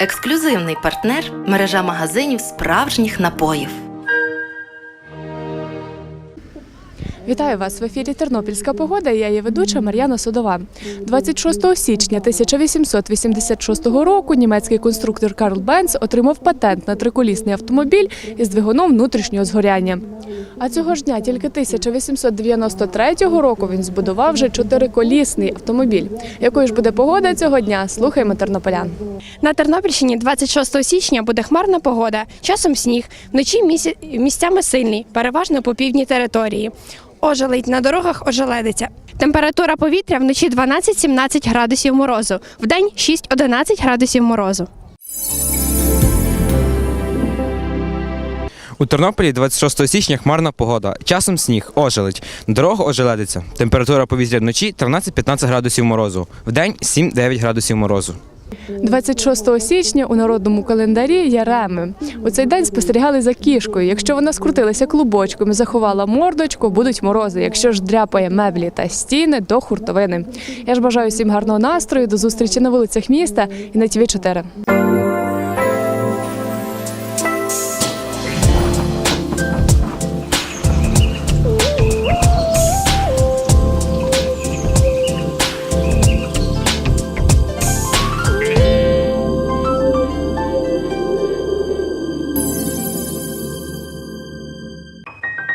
Ексклюзивний партнер мережа магазинів справжніх напоїв. Вітаю вас в ефірі Тернопільська погода. Я її ведуча Мар'яна Судова. 26 січня 1886 року німецький конструктор Карл Бенц отримав патент на триколісний автомобіль із двигуном внутрішнього згоряння. А цього ж дня, тільки 1893 року, він збудував вже чотириколісний автомобіль. Якою ж буде погода цього дня? Слухаємо тернополян. На Тернопільщині 26 січня буде хмарна погода, часом сніг, вночі місцями сильний, переважно по півдній території. Ожеледь на дорогах ожеледиться. Температура повітря вночі 12-17 градусів морозу, вдень 6-11 градусів морозу. У Тернополі 26 січня хмарна погода. Часом сніг, ожеледь. Дорога ожеледиться. Температура повітря вночі 13-15 градусів морозу. Вдень 7-9 градусів морозу. 26 січня у народному календарі є реми. У цей день спостерігали за кішкою. Якщо вона скрутилася клубочком і заховала мордочку, будуть морози. Якщо ж дряпає меблі та стіни, то хуртовини. Я ж бажаю всім гарного настрою. До зустрічі на вулицях міста і на ТВ 4